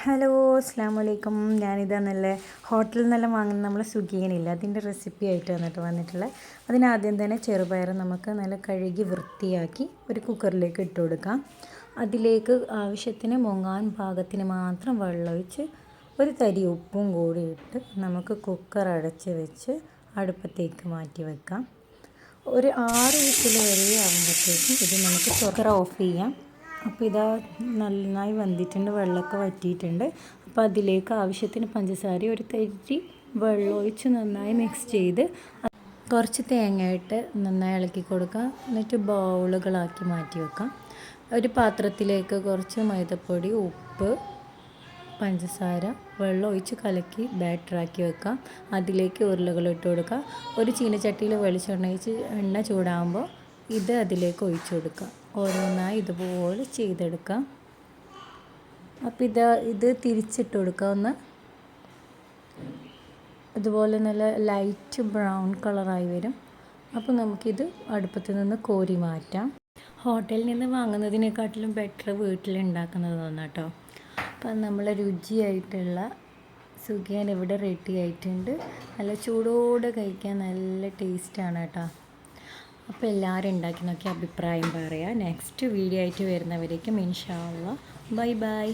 Hello അസ്സാം വലൈക്കും ഞാനിതാ നല്ല ഹോട്ടലിൽ നിന്നെല്ലാം വാങ്ങുന്ന നമ്മൾ സുഖീനില്ല അതിന്റെ റെസിപ്പി ആയിട്ട് വന്നിട്ട് വന്നിട്ടുള്ളത് അതിനാദ്യം തന്നെ ചെറുപയർ നമുക്ക് നല്ല കഴുകി വൃത്തിയാക്കി ഒരു കുക്കറിലേക്ക് ഇട്ട് കൊടുക്കാം. അതിലേക്ക് ആവശ്യത്തിന് മുങ്ങാൻ പാകത്തിന് മാത്രം വെള്ളമൊഴിച്ച് ഒരു തരി ഉപ്പും കൂടി ഇട്ട് നമുക്ക് കുക്കർ അടച്ച് വെച്ച് അടുപ്പത്തേക്ക് മാറ്റി വെക്കാം. ഒരു ആറ് വിസിൽ വരെ ആകുമ്പോഴത്തേക്കും ഇത് നമുക്ക് കുക്കർ ഓഫ് ചെയ്യാം. അപ്പോൾ ഇതാ നന്നായി വന്നിട്ടുണ്ട് വെള്ളമൊക്കെ വറ്റിയിട്ടുണ്ട്. അപ്പോൾ അതിലേക്ക് ആവശ്യത്തിന് പഞ്ചസാര ഒരു തരി വെള്ളം ഒഴിച്ച് നന്നായി മിക്സ് ചെയ്ത് കുറച്ച് തേങ്ങയിട്ട് നന്നായി ഇളക്കി കൊടുക്കുക. എന്നിട്ട് ബൗളുകളാക്കി മാറ്റി വെക്കാം ഒരു പാത്രത്തിലേക്ക് കുറച്ച് മൈദപ്പൊടി ഉപ്പ് പഞ്ചസാര വെള്ളം ഒഴിച്ച് കലക്കി ബാറ്ററാക്കി വെക്കാം അതിലേക്ക് ഉരുളകൾ ഇട്ട് കൊടുക്കുക. ഒരു ചീനച്ചട്ടിയിൽ വെളിച്ചെണ്ണ ഒഴിച്ച് എണ്ണ ചൂടാകുമ്പോൾ ഇത് അതിലേക്ക് ഒഴിച്ചു കൊടുക്കുക. ഓരോന്നായി ഇതുപോലെ ചെയ്തെടുക്കാം. അപ്പോൾ ഇത് ഇത് തിരിച്ചിട്ട് കൊടുക്കുക ഒന്ന്. ഇതുപോലെ നല്ല ലൈറ്റ് ബ്രൗൺ കളറായി വരും. അപ്പോൾ നമുക്കിത് അടുപ്പത്ത് നിന്ന് കോരി മാറ്റാം. ഹോട്ടലിൽ നിന്ന് വാങ്ങുന്നതിനെക്കാട്ടിലും ബെറ്റർ വീട്ടിൽ ഉണ്ടാക്കുന്നതാണ് കേട്ടോ അപ്പം നമ്മൾ രുചിയായിട്ടുള്ള സുഖിയാൻ ഇവിടെ റെഡി ആയിട്ടുണ്ട്. നല്ല ചൂടോടെ കഴിക്കാൻ നല്ല ടേസ്റ്റാണ് കേട്ടോ. അപ്പോൾ എല്ലാവരും ഉണ്ടാക്കി നോക്കി അഭിപ്രായം പറയാം. നെക്സ്റ്റ് വീഡിയോ ആയിട്ട് വരുന്നവരേക്കും ഇൻഷാല്ല ബൈ ബൈ